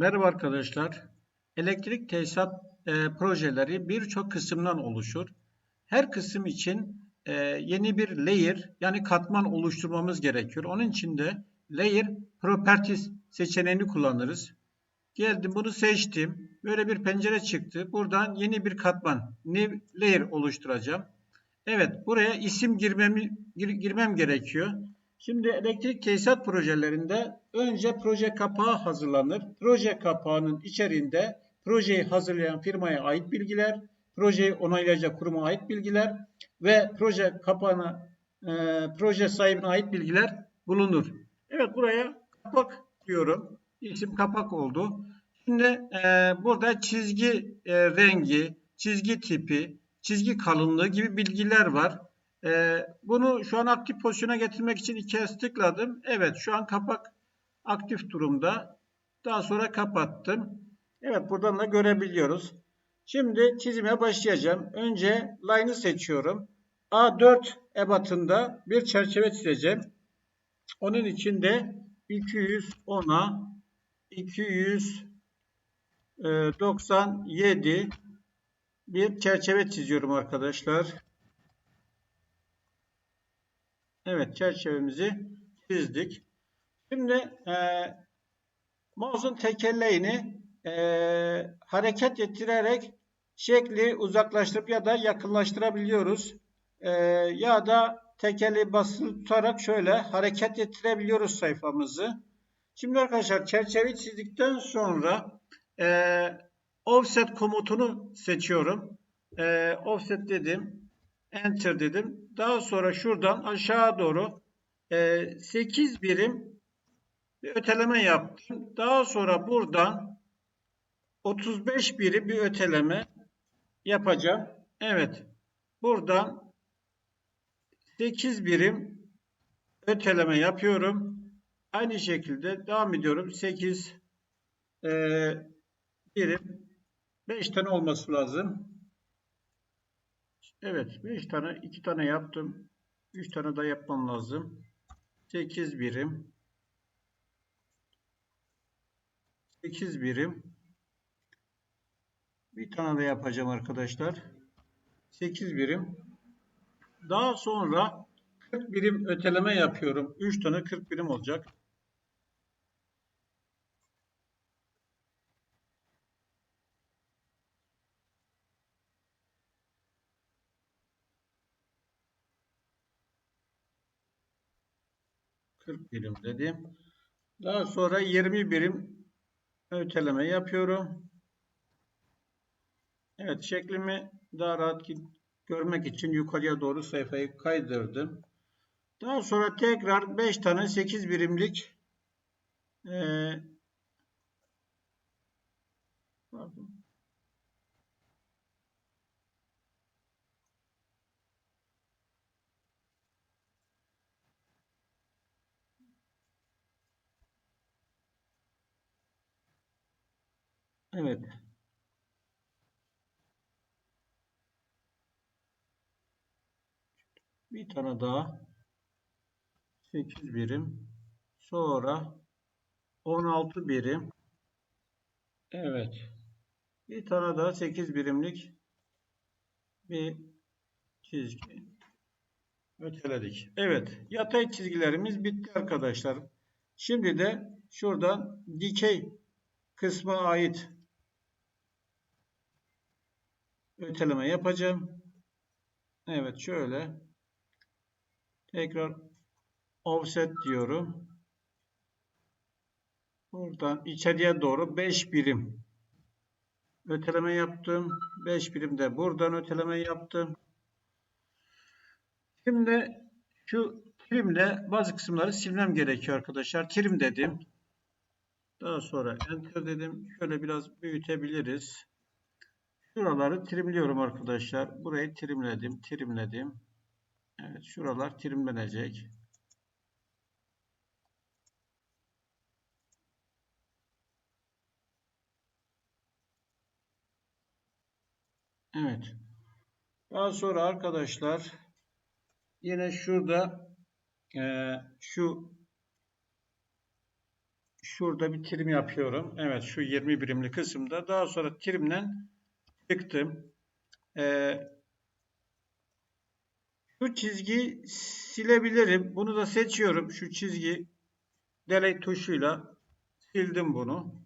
Merhaba arkadaşlar. Elektrik tesisat e, projeleri birçok kısımdan oluşur. Her kısım için e, yeni bir layer yani katman oluşturmamız gerekiyor. Onun için de layer properties seçeneğini kullanırız. Geldim bunu seçtim. Böyle bir pencere çıktı. Buradan yeni bir katman new layer oluşturacağım. Evet buraya isim girmemi, gir- girmem gerekiyor. Şimdi elektrik tesisat projelerinde önce proje kapağı hazırlanır. Proje kapağının içerisinde projeyi hazırlayan firmaya ait bilgiler, projeyi onaylayacak kuruma ait bilgiler ve proje kapağına e, proje sahibine ait bilgiler bulunur. Evet buraya kapak diyorum. İsim kapak oldu. Şimdi e, burada çizgi e, rengi, çizgi tipi, çizgi kalınlığı gibi bilgiler var. Ee, bunu şu an aktif pozisyona getirmek için iki kez tıkladım. Evet şu an kapak aktif durumda. Daha sonra kapattım. Evet buradan da görebiliyoruz. Şimdi çizime başlayacağım. Önce line'ı seçiyorum. A4 ebatında bir çerçeve çizeceğim. Onun için de 210'a 297 bir çerçeve çiziyorum arkadaşlar. Evet çerçevemizi çizdik. Şimdi e, mouse'un tekerleğini e, hareket ettirerek şekli uzaklaştırıp ya da yakınlaştırabiliyoruz. E, ya da tekerleği basılı tutarak şöyle hareket ettirebiliyoruz sayfamızı. Şimdi arkadaşlar çerçeveyi çizdikten sonra e, offset komutunu seçiyorum. E, offset dedim. Enter dedim. Daha sonra şuradan aşağı doğru e, 8 birim bir öteleme yaptım. Daha sonra buradan 35 birim bir öteleme yapacağım. Evet. Buradan 8 birim öteleme yapıyorum. Aynı şekilde devam ediyorum. 8 e, birim 5 tane olması lazım. Evet 5 tane 2 tane yaptım. 3 tane daha yapmam lazım. 8 birim. 8 birim. Bir tane de yapacağım arkadaşlar. 8 birim. Daha sonra 40 birim öteleme yapıyorum. 3 tane 40 birim olacak. Kırk birim dedim. Daha sonra 20 birim öteleme yapıyorum. Evet şeklimi daha rahat görmek için yukarıya doğru sayfayı kaydırdım. Daha sonra tekrar 5 tane 8 birimlik e, pardon. Evet. Bir tane daha 8 birim. Sonra 16 birim. Evet. Bir tane daha 8 birimlik bir çizgi öteledik. Evet. Yatay çizgilerimiz bitti arkadaşlar. Şimdi de şuradan dikey kısma ait öteleme yapacağım. Evet şöyle tekrar offset diyorum. Buradan içeriye doğru 5 birim öteleme yaptım. 5 birim de buradan öteleme yaptım. Şimdi şu trimle bazı kısımları silmem gerekiyor arkadaşlar. Trim dedim. Daha sonra enter dedim. Şöyle biraz büyütebiliriz. Şuraları trimliyorum arkadaşlar. Burayı trimledim. Trimledim. Evet şuralar trimlenecek. Evet. Daha sonra arkadaşlar yine şurada e, şu şu şurada bir trim yapıyorum. Evet şu 20 birimli kısımda. Daha sonra trimden çıktım. Ee, şu çizgi silebilirim. Bunu da seçiyorum. Şu çizgi delete tuşuyla sildim bunu.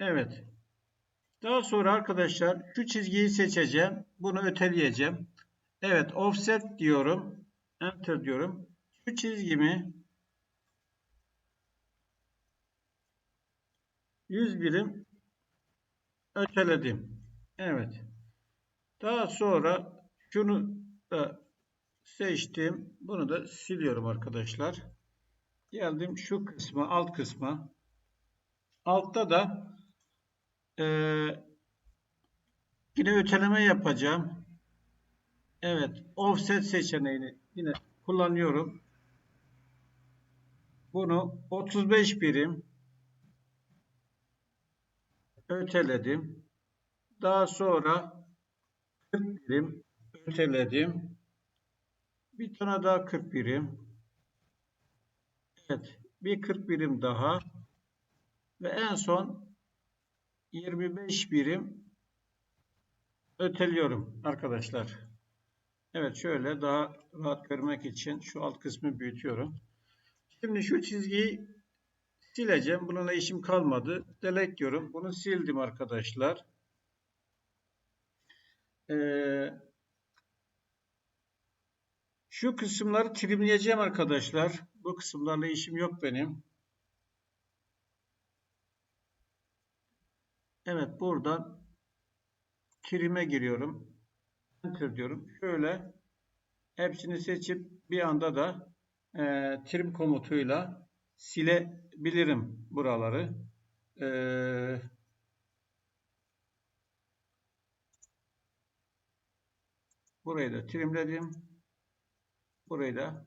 Evet. Daha sonra arkadaşlar şu çizgiyi seçeceğim. Bunu öteleyeceğim. Evet offset diyorum. Enter diyorum. Şu çizgimi 100 birim öteledim. Evet. Daha sonra şunu da seçtim. Bunu da siliyorum arkadaşlar. Geldim şu kısma, alt kısma. Altta da eee yine öteleme yapacağım. Evet, offset seçeneğini yine kullanıyorum. Bunu 35 birim öteledim. Daha sonra 40 birim öteledim. Bir tane daha 40 birim. Evet, bir 40 birim daha. Ve en son 25 birim öteliyorum arkadaşlar. Evet şöyle daha rahat görmek için şu alt kısmı büyütüyorum. Şimdi şu çizgiyi sileceğim. Bununla işim kalmadı. Delete diyorum. Bunu sildim arkadaşlar. Ee, şu kısımları trimleyeceğim arkadaşlar. Bu kısımlarla işim yok benim. Evet buradan trim'e giriyorum. Enter diyorum. Şöyle hepsini seçip bir anda da e, trim komutuyla silebilirim buraları. E, burayı da trimledim. Burayı da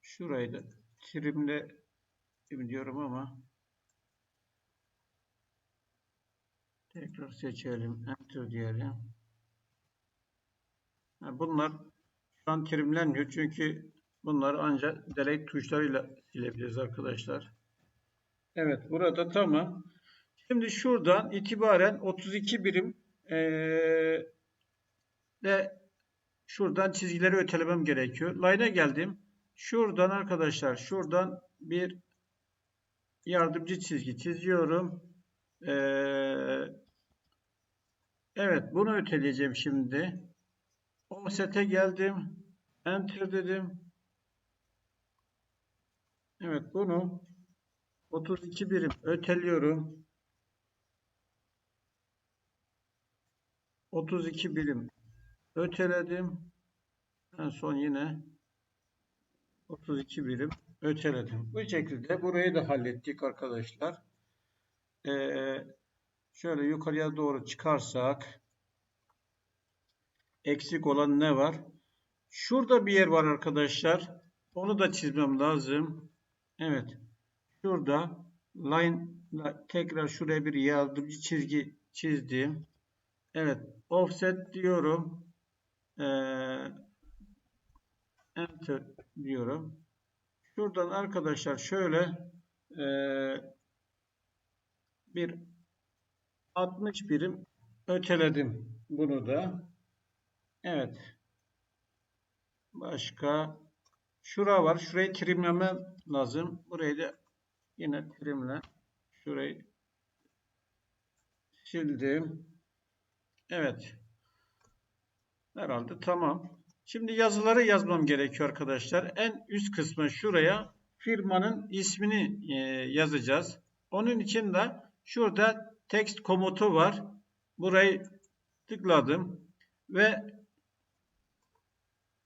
şurayı da trimle diyorum ama tekrar seçelim. Enter diyelim. Bunlar şu an trimlenmiyor çünkü bunları ancak delete tuşlarıyla silebiliriz arkadaşlar. Evet burada tamam. Şimdi şuradan itibaren 32 birim ee, de şuradan çizgileri ötelemem gerekiyor. Line'a geldim. Şuradan arkadaşlar şuradan bir yardımcı çizgi çiziyorum. Ee, evet bunu öteleyeceğim şimdi. Offset'e geldim. Enter dedim. Evet bunu 32 birim öteliyorum. 32 birim öteledim. En son yine 32 birim öteledim. Bu şekilde burayı da hallettik arkadaşlar. Ee, şöyle yukarıya doğru çıkarsak eksik olan ne var? Şurada bir yer var arkadaşlar. Onu da çizmem lazım. Evet. Şurada line tekrar şuraya bir yardımcı çizgi çizdim. Evet. Offset diyorum. Ee, enter diyorum. Şuradan arkadaşlar şöyle e, bir 60 birim öteledim bunu da. Evet. Başka şura var. Şurayı trimlemem lazım. Burayı da yine trimle şurayı sildim. Evet. Herhalde tamam. Şimdi yazıları yazmam gerekiyor arkadaşlar. En üst kısmı şuraya firmanın ismini e, yazacağız. Onun için de şurada text komutu var. Burayı tıkladım ve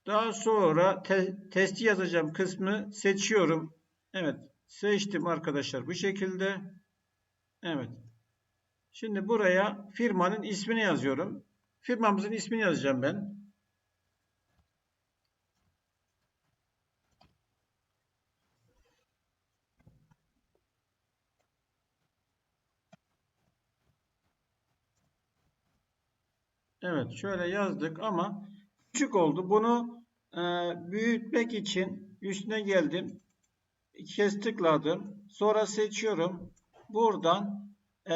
daha sonra te testi yazacağım kısmı seçiyorum. Evet. Seçtim arkadaşlar bu şekilde. Evet. Şimdi buraya firmanın ismini yazıyorum. Firmamızın ismini yazacağım ben. Evet şöyle yazdık ama küçük oldu. Bunu e, büyütmek için üstüne geldim. iki kez tıkladım. Sonra seçiyorum. Buradan e,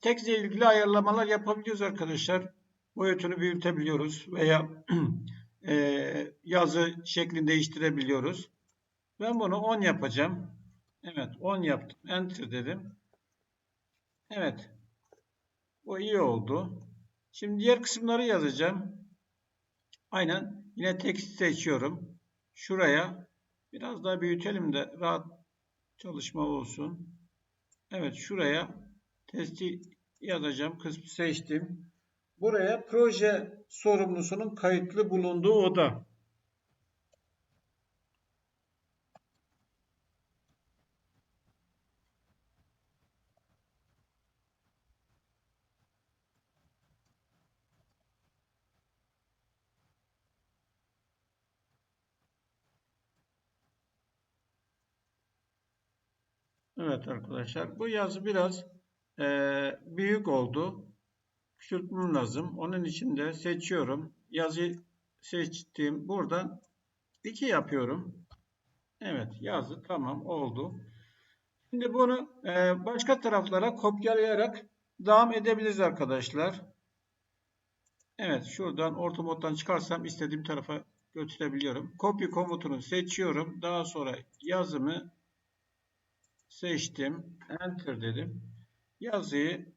tekstle ilgili ayarlamalar yapabiliyoruz arkadaşlar. Boyutunu büyütebiliyoruz veya e, yazı şeklini değiştirebiliyoruz. Ben bunu 10 yapacağım. Evet 10 yaptım. Enter dedim. Evet. Bu iyi oldu. Şimdi diğer kısımları yazacağım. Aynen. Yine tekst seçiyorum. Şuraya biraz daha büyütelim de rahat çalışma olsun. Evet şuraya testi yazacağım. Kısmı seçtim. Buraya proje sorumlusunun kayıtlı bulunduğu oda. Evet arkadaşlar bu yazı biraz e, büyük oldu. Küçültmem lazım. Onun için de seçiyorum. Yazı seçtim. Buradan 2 yapıyorum. Evet yazı tamam oldu. Şimdi bunu e, başka taraflara kopyalayarak devam edebiliriz arkadaşlar. Evet şuradan orta moddan çıkarsam istediğim tarafa götürebiliyorum. Kopya komutunu seçiyorum. Daha sonra yazımı seçtim. Enter dedim. Yazıyı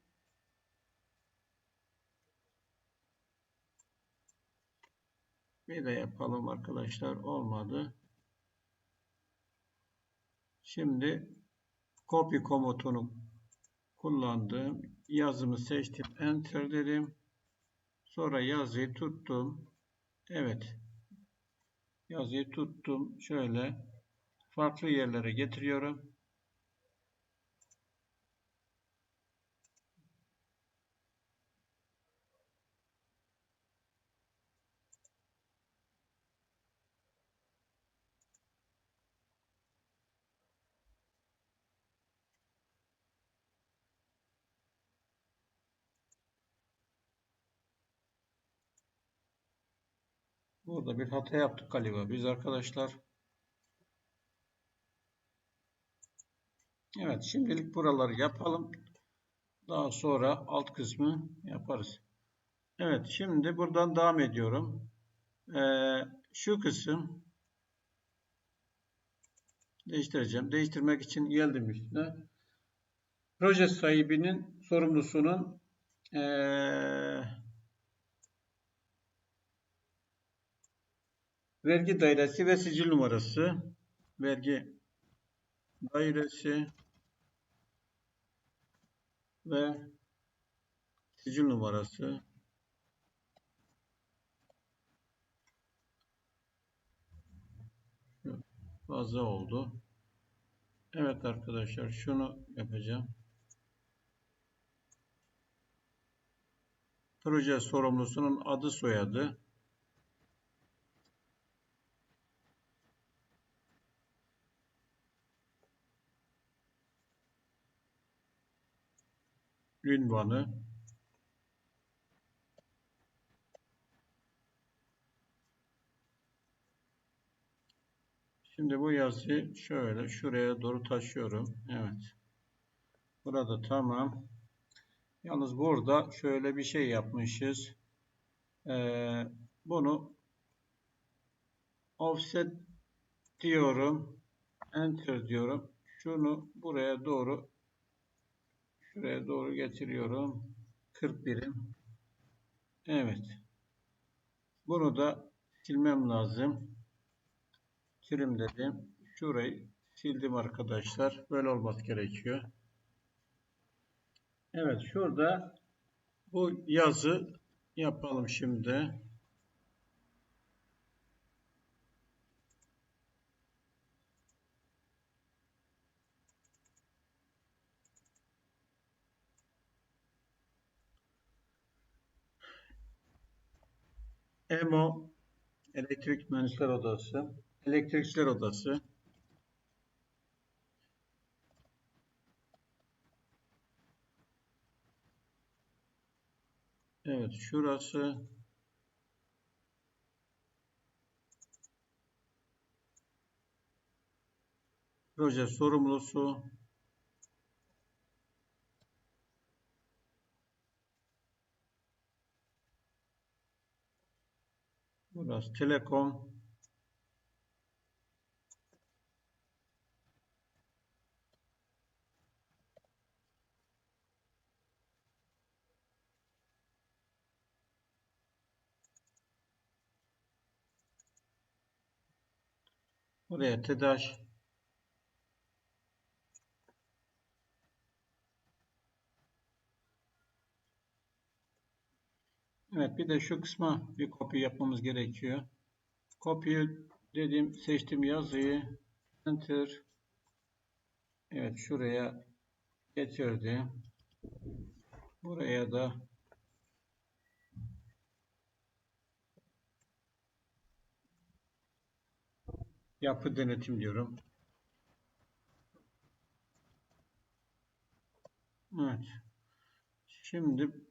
bir de yapalım arkadaşlar. Olmadı. Şimdi copy komutunu kullandım. Yazımı seçtim. Enter dedim. Sonra yazıyı tuttum. Evet. Yazıyı tuttum. Şöyle farklı yerlere getiriyorum. Burada bir hata yaptık galiba biz arkadaşlar. Evet şimdilik buraları yapalım. Daha sonra alt kısmı yaparız. Evet şimdi buradan devam ediyorum. Ee, şu kısım değiştireceğim. Değiştirmek için geldim üstüne. Proje sahibinin sorumlusunun ee, vergi dairesi ve sicil numarası. Vergi dairesi ve sicil numarası. Fazla oldu. Evet arkadaşlar şunu yapacağım. Proje sorumlusunun adı soyadı. Ünvanı Şimdi bu yazıyı şöyle şuraya doğru taşıyorum. Evet. Burada tamam. Yalnız burada şöyle bir şey yapmışız. Ee, bunu offset diyorum. Enter diyorum. Şunu buraya doğru Şuraya doğru getiriyorum. 40 birim. Evet. Bunu da silmem lazım. Silim dedim. Şurayı sildim arkadaşlar. Böyle olması gerekiyor. Evet şurada bu yazı yapalım şimdi. EMO Elektrik Mühendisler Odası, Elektrikçiler Odası, Evet, şurası. Proje sorumlusu Burası Telekom. Buraya TEDAŞ Evet bir de şu kısma bir kopya yapmamız gerekiyor. Kopya dedim seçtim yazıyı enter Evet şuraya getirdi. Buraya da yapı denetim diyorum. Evet. Şimdi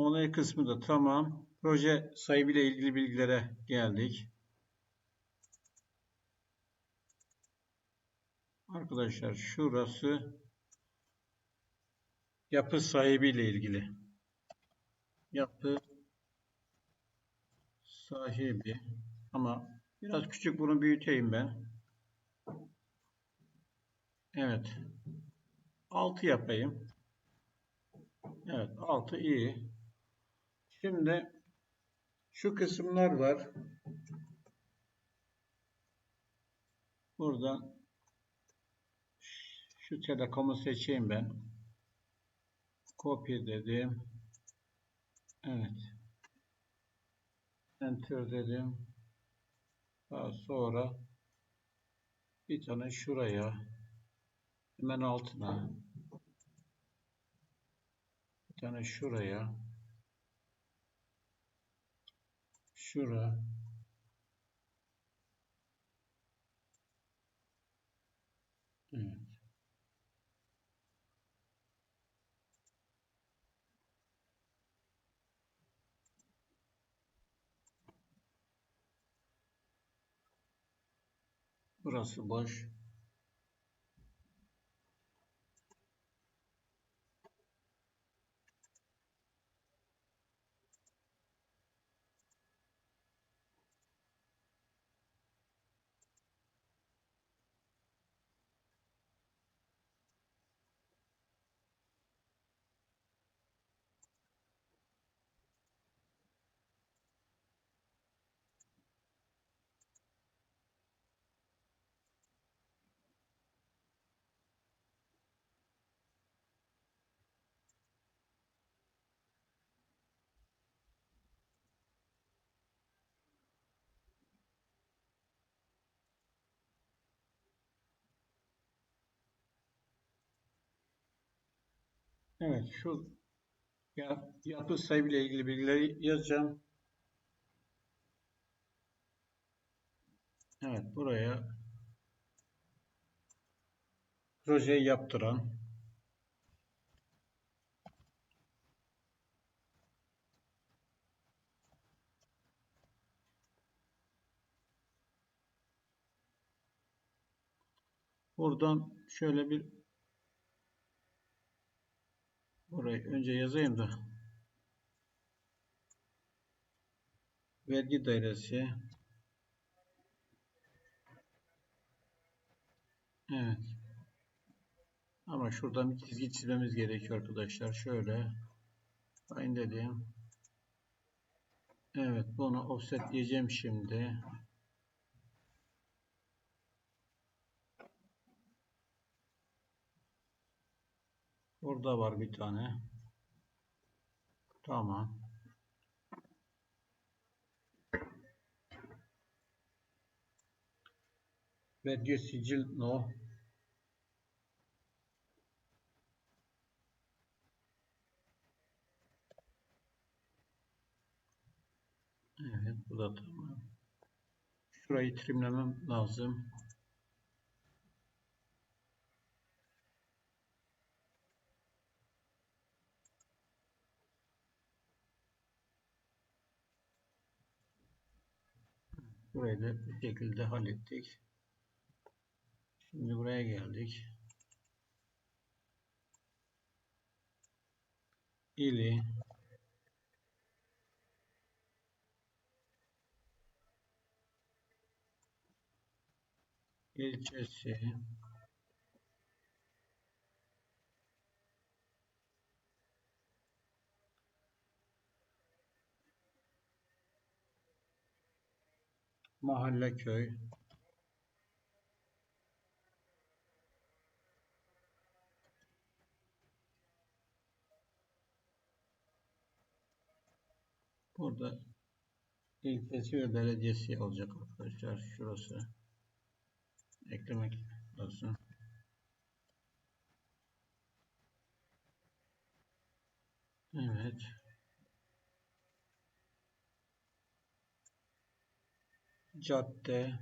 onay kısmı da tamam. Proje sahibiyle ilgili bilgilere geldik. Arkadaşlar şurası yapı sahibiyle ilgili. Yapı sahibi ama biraz küçük bunu büyüteyim ben. Evet. 6 yapayım. Evet 6 iyi. Şimdi şu kısımlar var. Buradan şu telekomu seçeyim ben. Kopya dedim. Evet. Enter dedim. Daha sonra bir tane şuraya hemen altına bir tane şuraya şura evet. Burası boş. Evet şu ya, yapı sahibiyle ilgili bilgileri yazacağım. Evet buraya projeyi yaptıran buradan şöyle bir Burayı önce yazayım da. Vergi dairesi. Evet. Ama şuradan bir çizgi çizmemiz gerekiyor arkadaşlar. Şöyle. Aynı dedim. Evet. Bunu offset diyeceğim şimdi. Burada var bir tane. Tamam. Vergi sicil no. Evet bu da tamam. Şurayı trimlemem lazım. Burayı da bu şekilde hallettik. Şimdi buraya geldik. ili ilçesi mahalle köy Burada ilçesi ve belediyesi olacak arkadaşlar. Şurası. Eklemek lazım. Evet. Cadde.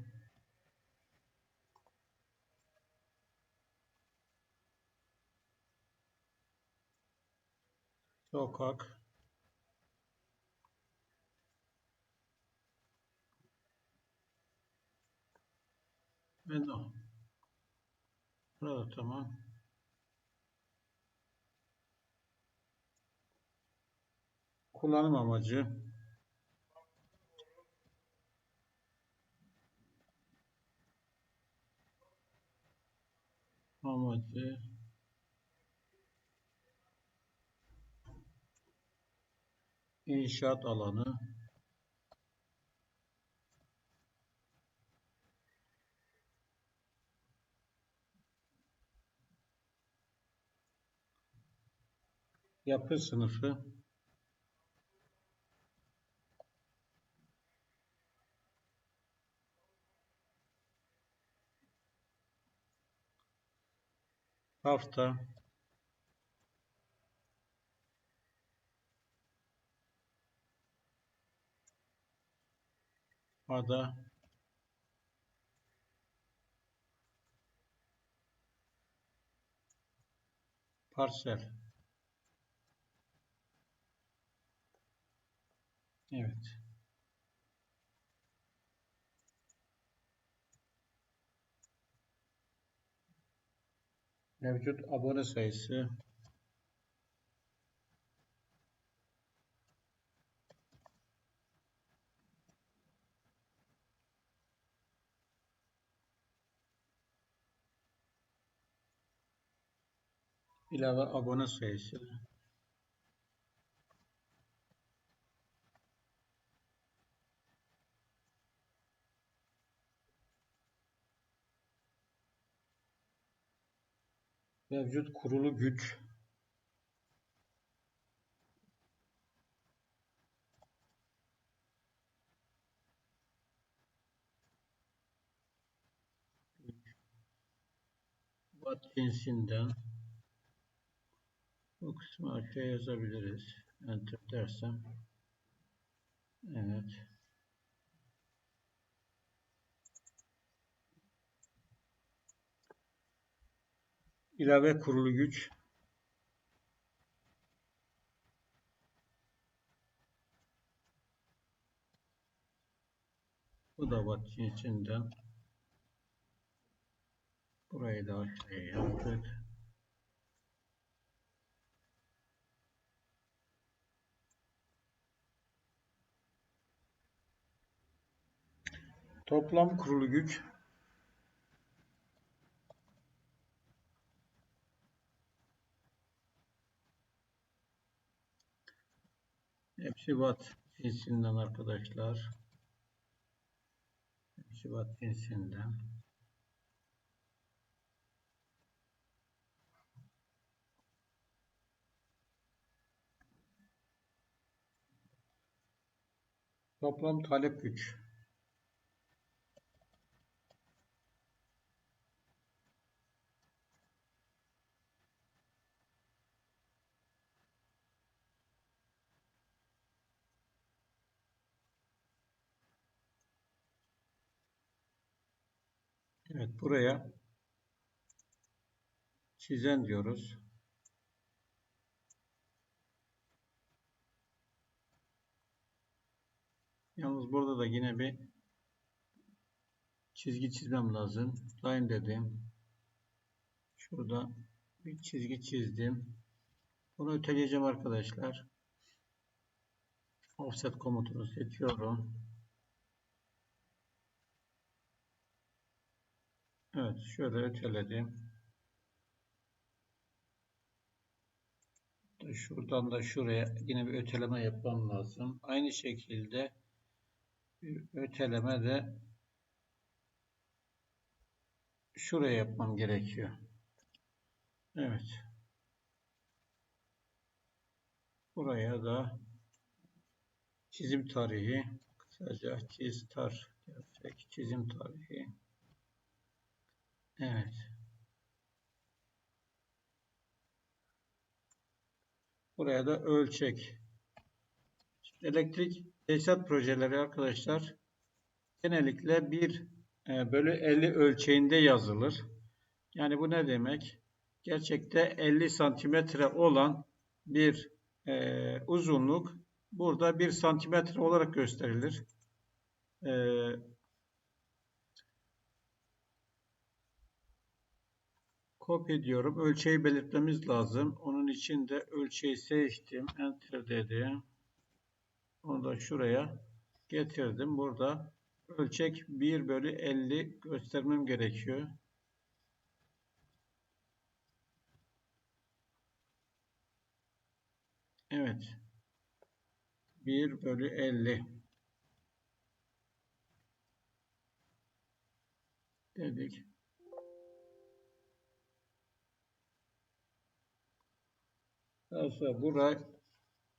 Sokak. No. Burada tamam. Kullanım amacı. Amacı. İnşaat alanı. Yapı sınıfı. Hafta. Ada. Parsel. Evet. Mevcut abone sayısı ilave abone sayısı mevcut kurulu güç watt cinsinden bu kısmı aşağı yazabiliriz. Enter dersem evet ilave kurulu güç bu da watt cinsinden burayı da aşağıya yaptık. Toplam kurulu güç Hepsi watt cinsinden arkadaşlar. Hepsi watt cinsinden. Toplam talep güç. Evet buraya çizen diyoruz. Yalnız burada da yine bir çizgi çizmem lazım. Line dedim. Şurada bir çizgi çizdim. Bunu öteleyeceğim arkadaşlar. Offset komutunu seçiyorum. Evet, şöyle öteledim. Şuradan da şuraya yine bir öteleme yapmam lazım. Aynı şekilde bir öteleme de şuraya yapmam gerekiyor. Evet. Buraya da çizim tarihi kısaca çiztar gerçek çizim tarihi. Evet. Buraya da ölçek. Şimdi elektrik tesisat projeleri arkadaşlar genellikle 1 e, bölü 50 ölçeğinde yazılır. Yani bu ne demek? Gerçekte 50 santimetre olan bir e, uzunluk burada 1 santimetre olarak gösterilir. E, Kopya diyorum. Ölçeği belirtmemiz lazım. Onun için de ölçeği seçtim. Enter dedim. Onu da şuraya getirdim. Burada ölçek 1 bölü 50 göstermem gerekiyor. Evet. 1 bölü 50 dedik. Daha sonra burayı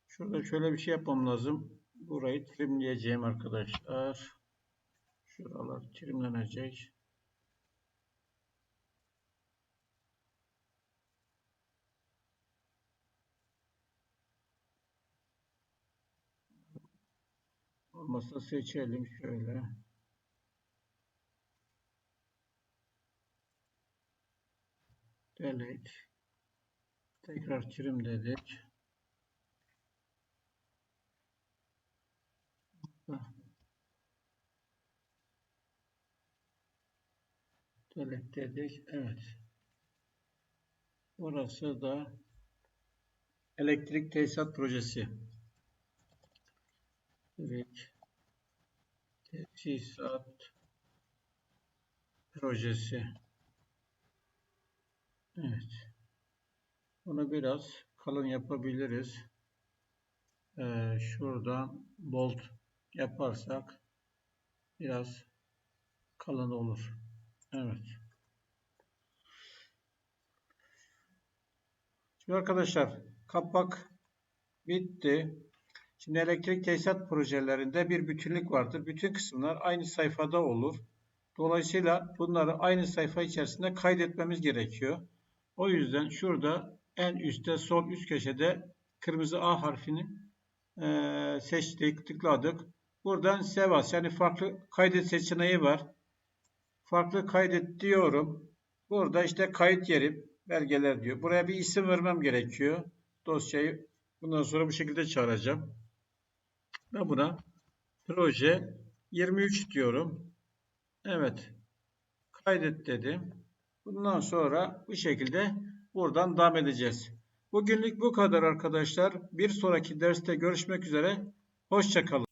şurada şöyle bir şey yapmam lazım. Burayı trimleyeceğim arkadaşlar. Şuralar trimlenecek. Olmazsa seçelim şöyle. Delete. Tekrar trim dedik. Delete dedik. Evet. Burası da elektrik tesisat projesi. Elektrik tesisat projesi. Evet. Bunu biraz kalın yapabiliriz. Ee, şuradan bolt yaparsak biraz kalın olur. Evet. Şimdi arkadaşlar kapak bitti. Şimdi elektrik tesisat projelerinde bir bütünlük vardır. Bütün kısımlar aynı sayfada olur. Dolayısıyla bunları aynı sayfa içerisinde kaydetmemiz gerekiyor. O yüzden şurada en üstte sol üst köşede kırmızı A harfini e, seçtik, tıkladık. Buradan Sevas yani farklı kaydet seçeneği var. Farklı kaydet diyorum. Burada işte kayıt yeri, belgeler diyor. Buraya bir isim vermem gerekiyor. Dosyayı bundan sonra bu şekilde çağıracağım. Ben buna proje 23 diyorum. Evet. Kaydet dedim. Bundan sonra bu şekilde buradan devam edeceğiz. Bugünlük bu kadar arkadaşlar. Bir sonraki derste görüşmek üzere. Hoşçakalın.